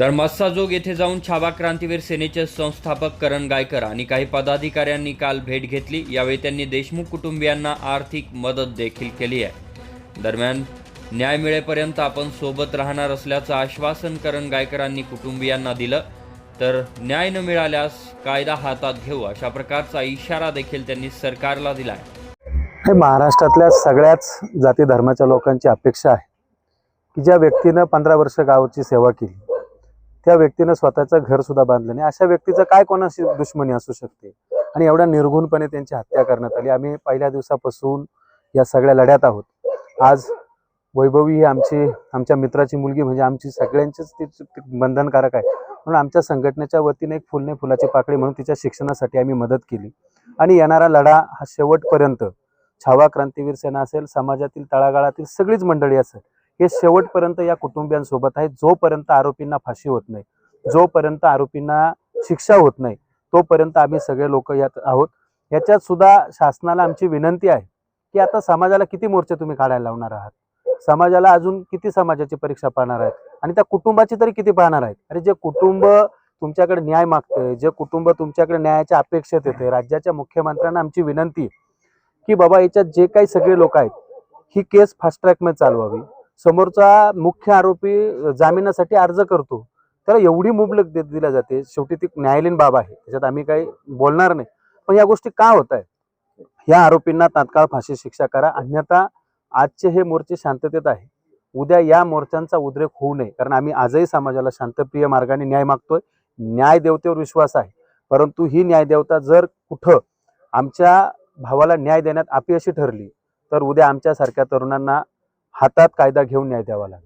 तर मस्साजोग येथे जाऊन छाबा क्रांतीवीर सेनेचे संस्थापक करण गायकर आणि काही पदाधिकाऱ्यांनी काल भेट घेतली. यावेळी त्यांनी देशमुख कुटुंबियांना आर्थिक मदत देखील केली आहे. दरम्यान न्याय मिळेपर्यंत आपण सोबत राहणार असल्याचं आश्वासन करण गायकरांनी कुटुंबियांना दिलं. तर न्याय न मिळाल्यास कायदा हातात घेऊ अशा प्रकारचा इशारा देखील त्यांनी सरकारला दिला आहे हे महाराष्ट्रातल्या सगळ्याच जाती धर्माच्या लोकांची अपेक्षा आहे. की ज्या व्यक्तीनं पंधरा वर्ष गावाची सेवा केली त्या व्यक्तीनं स्वतःचं घर सुद्धा बांधलं नाही. अशा व्यक्तीचं काय कोणाशी दुश्मनी असू शकते? आणि एवढ्या निर्घुणपणे त्यांची हत्या करण्यात आली. आम्ही पहिल्या दिवसापासून या सगळ्या लढ्यात आहोत. आज वैभवी ही आमची आमच्या मित्राची मुलगी म्हणजे आमची सगळ्यांचीच ती ती बंधनकारक आहे. म्हणून आमच्या संघटनेच्या वतीने एक फुलने फुलाची पाकळी म्हणून तिच्या शिक्षणासाठी आम्ही मदत केली. आणि येणारा लढा हा शेवटपर्यंत छावा क्रांतीवीर सेना असेल समाजातील तळागाळातील सगळीच मंडळी असेल हे शेवटपर्यंत या कुटुंबियांसोबत आहे. जोपर्यंत आरोपींना फाशी होत नाही जोपर्यंत आरोपींना शिक्षा होत नाही तोपर्यंत आम्ही सगळे लोक यात आहोत. याच्यात सुद्धा शासनाला आमची विनंती आहे की आता समाजाला किती मोर्चे तुम्ही काढायला लावणार आहात? समाजाला अजून किती समाजाची परीक्षा पाहणार आहेत? आणि त्या कुटुंबाची तरी किती पाहणार आहेत? अरे जे कुटुंब तुमच्याकडे न्याय मागतंय जे कुटुंब तुमच्याकडे न्यायाच्या अपेक्षेत येते राज्याच्या मुख्यमंत्र्यांना आमची विनंती आहे की बाबा याच्यात जे काही सगळे लोक आहेत ही केस फास्ट ट्रॅकमध्ये चालवावी. समोरचा मुख्य आरोपी जामिनासाठी अर्ज करतो. त्याला एवढी मुबलक देत दिल्या जाते. शेवटी ती न्यायालयीन बाब आहे. त्याच्यात आम्ही काही बोलणार नाही. पण या गोष्टी का होत आहेत? या आरोपींना तात्काळ फाशी शिक्षा करा. अन्यथा आजचे हे मोर्चे शांततेत आहे. उद्या या मोर्चांचा उद्रेक होऊ नये. कारण आम्ही आजही समाजाला शांतप्रिय मार्गाने न्याय मागतोय. न्याय देवतेवर विश्वास आहे. परंतु ही न्यायदेवता जर कुठं आमच्या भावाला न्याय देण्यात अपयशी ठरली तर उद्या आमच्यासारख्या तरुणांना हातात कायदा घेऊन न्याय द्यावा लागेल.